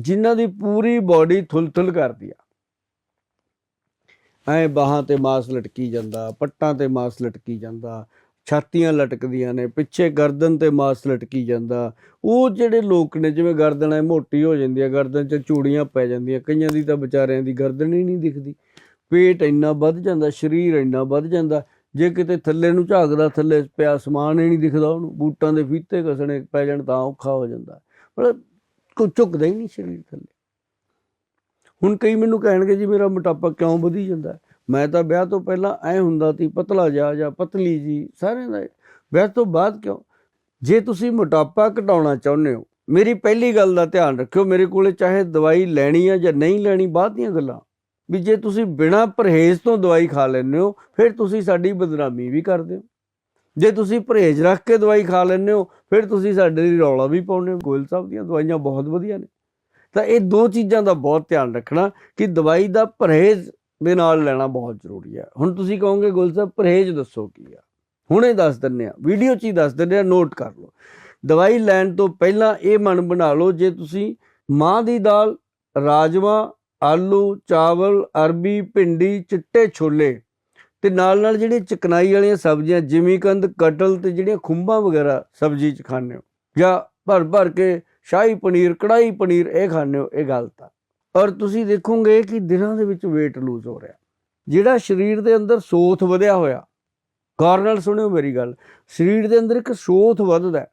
ਜਿਨ੍ਹਾਂ ਦੀ ਪੂਰੀ ਬਾਡੀ ਥੁਲਥੁਲ ਕਰਦੀ ਆ। ਐ ਬਾਹਾਂ ਤੇ ਮਾਸ ਲਟਕੀ ਜਾਂਦਾ, ਪੱਟਾਂ ਤੇ ਮਾਸ ਲਟਕੀ ਜਾਂਦਾ, ਛਾਤੀਆਂ ਲਟਕਦੀਆਂ ਨੇ, ਪਿੱਛੇ ਗਰਦਨ ਤੇ ਮਾਸ ਲਟਕੀ ਜਾਂਦਾ। ਉਹ ਜਿਹੜੇ ਲੋਕ ਨੇ, ਜਿਵੇਂ ਗਰਦਨ ਐ ਮੋਟੀ ਹੋ ਜਾਂਦੀ ਹੈ ਗਰਦਨ 'ਚ ਚੂੜੀਆਂ ਪੈ ਜਾਂਦੀਆਂ, ਕਈਆਂ ਦੀ ਤਾਂ ਵਿਚਾਰਿਆਂ ਦੀ ਗਰਦਨ ਹੀ ਨਹੀਂ ਦਿਖਦੀ। ਪੇਟ ਇੰਨਾ ਵੱਧ ਜਾਂਦਾ, ਸਰੀਰ ਇੰਨਾ ਵੱਧ ਜਾਂਦਾ, ਜੇ ਕਿਤੇ ਥੱਲੇ ਨੂੰ ਝਾਕਦਾ, ਥੱਲੇ ਪਿਆ ਸਮਾਨ ਹੀ ਨਹੀਂ ਦਿਖਦਾ ਉਹਨੂੰ, ਬੂਟਾਂ ਦੇ ਫੀਤੇ ਕਸਣੇ ਪੈ ਜਾਣ ਤਾਂ ਔਖਾ ਹੋ ਜਾਂਦਾ। ਮਤਲਬ ਕੋਈ ਝੁਕਦਾ ਹੀ ਨਹੀਂ ਸਰੀਰ ਥੱਲੇ। ਹੁਣ ਕਈ ਮੈਨੂੰ ਕਹਿਣਗੇ ਜੀ, ਮੇਰਾ ਮੋਟਾਪਾ ਕਿਉਂ ਵਧੀ ਜਾਂਦਾ? ਮੈਂ ਤਾਂ ਵਿਆਹ ਤੋਂ ਪਹਿਲਾਂ ਐ ਹੁੰਦਾ ਸੀ, ਪਤਲਾ ਜਾ ਜਾਂ ਪਤਲੀ ਜੀ, ਸਾਰਿਆਂ ਦਾ। ਵਿਆਹ ਤੋਂ ਬਾਅਦ ਕਿਉਂ? ਜੇ ਤੁਸੀਂ ਮੋਟਾਪਾ ਘਟਾਉਣਾ ਚਾਹੁੰਦੇ ਹੋ, ਮੇਰੀ ਪਹਿਲੀ ਗੱਲ ਦਾ ਧਿਆਨ ਰੱਖਿਓ, ਮੇਰੇ ਕੋਲੇ ਚਾਹੇ ਦਵਾਈ ਲੈਣੀ ਆ ਜਾਂ ਨਹੀਂ ਲੈਣੀ, ਬਾਅਦ ਦੀਆਂ ਗੱਲਾਂ। ਵੀ ਜੇ ਤੁਸੀਂ ਬਿਨਾਂ ਪਰਹੇਜ਼ ਤੋਂ ਦਵਾਈ ਖਾ ਲੈਂਦੇ ਹੋ, ਫਿਰ ਤੁਸੀਂ ਸਾਡੀ ਬਦਨਾਮੀ ਵੀ ਕਰਦੇ ਹੋ ਜੇ ਤੁਸੀਂ ਪਰਹੇਜ਼ ਰੱਖ ਕੇ ਦਵਾਈ ਖਾ ਲੈਂਦੇ ਹੋ ਫਿਰ ਤੁਸੀਂ ਸਾਡੇ ਲਈ ਰੌਲਾ ਵੀ ਪਾਉਂਦੇ ਹੋ, ਗੋਇਲ ਸਾਹਿਬ ਦੀਆਂ ਦਵਾਈਆਂ ਬਹੁਤ ਵਧੀਆ ਨੇ। ਤਾਂ ਇਹ ਦੋ ਚੀਜ਼ਾਂ ਦਾ ਬਹੁਤ ਧਿਆਨ ਰੱਖਣਾ ਕਿ ਦਵਾਈ ਦਾ ਪਰਹੇਜ਼ ਦੇ ਨਾਲ ਲੈਣਾ ਬਹੁਤ ਜ਼ਰੂਰੀ ਹੈ। ਹੁਣ ਤੁਸੀਂ ਕਹੋਗੇ, ਗੋਇਲ ਸਾਹਿਬ, ਪਰਹੇਜ਼ ਦੱਸੋ ਕੀ ਆ? ਹੁਣੇ ਦੱਸ ਦਿੰਨੇ ਆ ਵੀਡੀਓ 'ਚ ਹੀ ਦੱਸ ਦਿੰਨੇ ਆ ਨੋਟ ਕਰ ਲਓ। ਦਵਾਈ ਲੈਣ ਤੋਂ ਪਹਿਲਾਂ ਇਹ ਮਨ ਬਣਾ ਲਓ, ਜੇ ਤੁਸੀਂ ਮਾਂ ਦੀ ਦਾਲ, ਰਾਜਮਾ, ਆਲੂ, ਚਾਵਲ, ਅਰਬੀ, ਭਿੰਡੀ, ਚਿੱਟੇ ਛੋਲੇ ਤੇ ਨਾਲ ਨਾਲ ਜਿਹੜੀਆਂ ਚਕਨਾਈ ਵਾਲੀਆਂ ਸਬਜ਼ੀਆਂ ਜਿਮੀਕੰਦ ਕਟਲ ਤੇ ਜਿਹੜੀਆਂ ਖੁੰਬਾਂ ਵਗੈਰਾ ਸਬਜ਼ੀ ਚ ਖਾਂਦੇ ਹੋ ਜਾਂ ਭਰ ਭਰ ਕੇ ਸ਼ਾਹੀ ਪਨੀਰ ਕੜਾਈ ਪਨੀਰ, ਇਹ ਖਾਂਦੇ ਹੋ, ਇਹ ਗਲਤ ਆ। ਔਰ ਤੁਸੀਂ ਦੇਖੋਗੇ ਕਿ ਦਿਨਾਂ ਦੇ ਵਿੱਚ weight ਲੂਜ਼ ਹੋ ਰਿਹਾ। ਜਿਹੜਾ ਸਰੀਰ ਦੇ ਅੰਦਰ ਸੋਥ ਵਧਿਆ ਹੋਇਆ, ਗੌਰ ਨਾਲ ਸੁਣਿਓ ਮੇਰੀ ਗੱਲ, ਸਰੀਰ ਦੇ ਅੰਦਰ ਇੱਕ ਸੋਥ ਵੱਧਦਾ,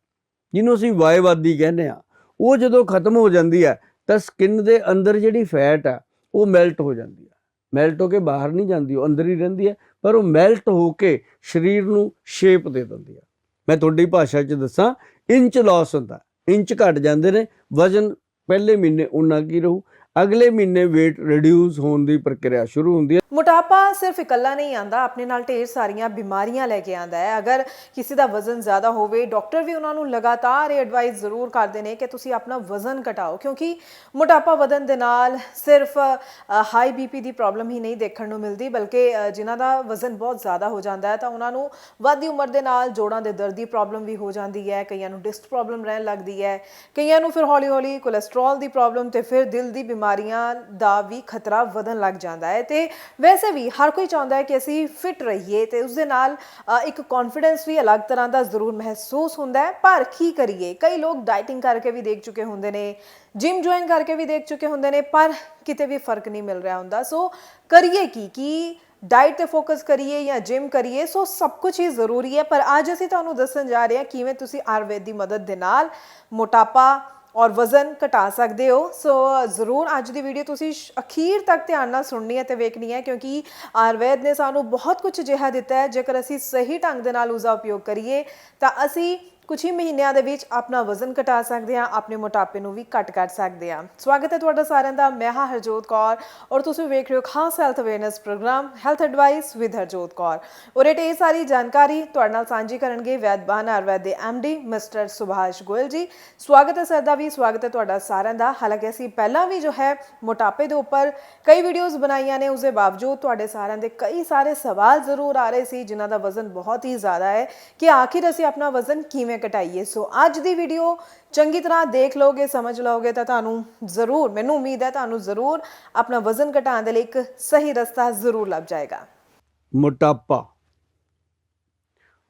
ਜਿਹਨੂੰ ਅਸੀਂ ਵਾਇਵਾਦੀ ਕਹਿੰਦੇ ਆ ਉਹ ਜਦੋਂ ਖਤਮ ਹੋ ਜਾਂਦੀ ਹੈ ਤਾਂ ਸਕਿਨ ਦੇ ਅੰਦਰ ਜਿਹੜੀ ਫੈਟ ਆ, ਉਹ ਮੈਲਟ ਹੋ ਜਾਂਦੀ ਹੈ। ਮੈਲਟ ਹੋ ਕੇ ਬਾਹਰ ਨਹੀਂ ਜਾਂਦੀ, ਉਹ ਅੰਦਰ ਹੀ ਰਹਿੰਦੀ ਹੈ, ਪਰ ਉਹ ਮੈਲਟ ਹੋ ਕੇ ਸਰੀਰ ਨੂੰ ਸ਼ੇਪ ਦੇ ਦਿੰਦੀ ਹੈ। ਮੈਂ ਤੁਹਾਡੀ ਭਾਸ਼ਾ 'ਚ ਦੱਸਾਂ, ਇੰਚ ਲਾਸ ਹੁੰਦਾ, ਇੰਚ ਘਟ ਜਾਂਦੇ ਨੇ, ਵਜ਼ਨ ਪਹਿਲੇ ਮਹੀਨੇ ਉਨਾ ਕੀ ਰਹੂ ਅਗਲੇ ਮਹੀਨੇ weight ਰਿਡਿਊਸ ਹੋਣ ਦੀ ਪ੍ਰਕਿਰਿਆ ਸ਼ੁਰੂ ਹੁੰਦੀ ਹੈ। ਮੋਟਾਪਾ ਸਿਰਫ ਇਕੱਲਾ ਨਹੀਂ ਆਂਦਾ ਆਪਣੇ ਨਾਲ ਢੇਰ ਸਾਰੀਆਂ ਬਿਮਾਰੀਆਂ ਲੈ ਕੇ ਆਂਦਾ ਹੈ। ਅਗਰ ਕਿਸੇ ਦਾ ਵਜ਼ਨ ਜ਼ਿਆਦਾ ਹੋਵੇ ਡਾਕਟਰ ਵੀ ਉਹਨਾਂ ਨੂੰ ਲਗਾਤਾਰ ਇਹ ਐਡਵਾਈਸ ਜ਼ਰੂਰ ਕਰਦੇ ਨੇ ਕਿ ਤੁਸੀਂ ਆਪਣਾ ਵਜ਼ਨ ਘਟਾਓ ਕਿਉਂਕਿ ਮੋਟਾਪਾ ਵਧਣ ਦੇ ਨਾਲ ਸਿਰਫ ਹਾਈ ਬੀਪੀ ਦੀ ਪ੍ਰੋਬਲਮ ਹੀ ਨਹੀਂ ਦੇਖਣ ਨੂੰ ਮਿਲਦੀ ਬਲਕਿ ਅ, ਜਿਨ੍ਹਾਂ ਦਾ ਵਜ਼ਨ ਬਹੁਤ ਜ਼ਿਆਦਾ ਹੋ ਜਾਂਦਾ ਹੈ ਤਾਂ ਉਹਨਾਂ ਨੂੰ ਵੱਧਦੀ ਉਮਰ ਦੇ ਨਾਲ ਜੋੜਾਂ ਦੇ ਦਰਦ ਦੀ ਪ੍ਰੋਬਲਮ ਵੀ ਹੋ ਜਾਂਦੀ ਹੈ ਕਈਆਂ ਨੂੰ ਡਿਸਕ ਪ੍ਰੋਬਲਮ ਰਹਿਣ ਲੱਗਦੀ ਹੈ ਕਈਆਂ ਨੂੰ ਫਿਰ ਹੌਲੀ-ਹੌਲੀ ਕੋਲੇਸਟ੍ਰੋਲ ਦੀ ਪ੍ਰੋਬਲਮ ਤੇ ਫਿਰ ਦਿਲ ਦੀ ਬਿਮਾਰੀ ਬਿਮਾਰੀਆਂ ਦਾ ਵੀ ਖਤਰਾ ਵਧਣ ਲੱਗ ਜਾਂਦਾ ਹੈ ਤੇ ਵੈਸੇ ਵੀ ਹਰ ਕੋਈ ਚਾਹੁੰਦਾ ਹੈ ਕਿ ਅਸੀਂ ਫਿਟ ਰਹੀਏ ਤੇ ਉਸ ਦੇ ਨਾਲ ਇੱਕ ਕੌਨਫੀਡੈਂਸ ਵੀ ਅਲੱਗ ਤਰ੍ਹਾਂ ਦਾ ਜ਼ਰੂਰ ਮਹਿਸੂਸ ਹੁੰਦਾ ਹੈ। ਪਰ ਕੀ ਕਰੀਏ? ਕਈ ਲੋਕ ਡਾਈਟਿੰਗ ਕਰਕੇ ਵੀ ਦੇਖ ਚੁੱਕੇ ਹੁੰਦੇ ਨੇ ਜਿਮ ਜੁਆਇਨ ਕਰਕੇ ਵੀ ਦੇਖ ਚੁੱਕੇ ਹੁੰਦੇ ਨੇ, ਪਰ ਕਿਤੇ ਵੀ ਫ਼ਰਕ ਨਹੀਂ ਮਿਲ ਰਿਹਾ ਹੁੰਦਾ। ਸੋ ਕਰੀਏ ਕੀ? ਕੀ ਡਾਈਟ ਤੇ ਫੋਕਸ ਕਰੀਏ ਜਾਂ ਜਿਮ ਕਰੀਏ? ਸੋ ਸਭ ਕੁਝ ਹੀ ਜ਼ਰੂਰੀ ਹੈ। ਪਰ ਅੱਜ ਅਸੀਂ ਤੁਹਾਨੂੰ ਦੱਸਣ ਜਾ ਰਹੇ ਹਾਂ ਕਿਵੇਂ ਤੁਸੀਂ ਆਯੁਰਵੇਦ ਦੀ ਮਦਦ ਦੇ ਨਾਲ ਮੋਟਾਪਾ ਔਰ ਵਜ਼ਨ ਘਟਾ ਸਕਦੇ ਹੋ। ਸੋ ਜ਼ਰੂਰ ਅੱਜ ਦੀ ਵੀਡੀਓ ਤੁਸੀਂ ਅਖੀਰ ਤੱਕ ਧਿਆਨ ਨਾਲ ਸੁਣਨੀ ਹੈ ਤੇ ਵੇਖਣੀ ਹੈ ਕਿਉਂਕਿ ਆਯੁਰਵੈਦ ਨੇ ਸਾਨੂੰ ਬਹੁਤ ਕੁਝ ਅਜਿਹਾ ਦਿੱਤਾ ਹੈ। ਜੇਕਰ ਅਸੀਂ ਸਹੀ ਢੰਗ ਦੇ ਨਾਲ ਉਸ ਦਾ ਉਪਯੋਗ ਕਰੀਏ ਤਾਂ ਅਸੀਂ ਕੁਝ ਹੀ ਮਹੀਨਿਆਂ ਦੇ ਵਿੱਚ ਆਪਣਾ ਵਜ਼ਨ ਘਟਾ ਸਕਦੇ ਹਾਂ, ਆਪਣੇ ਮੋਟਾਪੇ ਨੂੰ ਵੀ ਘਟ ਕਰ ਸਕਦੇ ਹਾਂ। ਸਵਾਗਤ ਹੈ ਤੁਹਾਡਾ ਸਾਰਿਆਂ ਦਾ, ਮੈਂ ਹਾਂ ਹਰਜੋਤ ਕੌਰ ਔਰ ਤੁਸੀਂ ਵੇਖ ਰਹੇ ਹੋ ਖਾਸ health awareness program, health advice with Harjot Kaur. ਔਰ ਇਹ ਸਾਰੀ ਜਾਣਕਾਰੀ ਤੁਹਾਡੇ ਨਾਲ ਸਾਂਝੀ ਕਰਨਗੇ ਵੈਦਬਾਨ ਆਯੁਰਵੈਦ ਦੇ ਡੀ, ਮਿਸਟਰ ਸੁਭਾਸ਼ ਗੋਇਲ ਜੀ। ਸਵਾਗਤ ਹੈ ਸਰ ਦਾ ਵੀ, ਸਵਾਗਤ ਹੈ ਤੁਹਾਡਾ ਸਾਰਿਆਂ ਦਾ। ਹਾਲਾਂਕਿ ਅਸੀਂ ਪਹਿਲਾਂ ਵੀ ਜੋ ਹੈ ਮੋਟਾਪੇ ਦੇ ਉੱਪਰ ਕਈ ਵੀਡੀਓਜ਼ ਬਣਾਈਆਂ ਨੇ ਉਸ ਦੇ ਬਾਵਜੂਦ ਤੁਹਾਡੇ ਸਾਰਿਆਂ ਦੇ ਕਈ ਸਾਰੇ ਸਵਾਲ ਜ਼ਰੂਰ ਆ ਰਹੇ ਸੀ, ਜਿਨ੍ਹਾਂ ਦਾ ਵਜ਼ਨ ਬਹੁਤ ਹੀ ਜ਼ਿਆਦਾ ਹੈ। ਕਿ ਆਖਿਰ ਅਸੀਂ ਆਪਣਾ ਵਜ਼ਨ ਕਿਵੇਂ ਘਟਾਈਏ। ਸੋ ਅੱਜ ਦੀ ਵੀਡੀਓ ਚੰਗੀ ਤਰ੍ਹਾਂ ਦੇਖ ਲਓਗੇ, ਸਮਝ ਲਓਗੇ ਤਾਂ ਤੁਹਾਨੂੰ ਜ਼ਰੂਰ, ਮੈਨੂੰ ਉਮੀਦ ਹੈ ਤੁਹਾਨੂੰ ਜ਼ਰੂਰ ਆਪਣਾ ਵਜ਼ਨ ਘਟਾਉਣ ਦੇ ਲਈ ਇੱਕ ਸਹੀ ਰਸਤਾ ਜ਼ਰੂਰ ਲੱਭ ਜਾਏਗਾ। ਮੋਟਾਪਾ,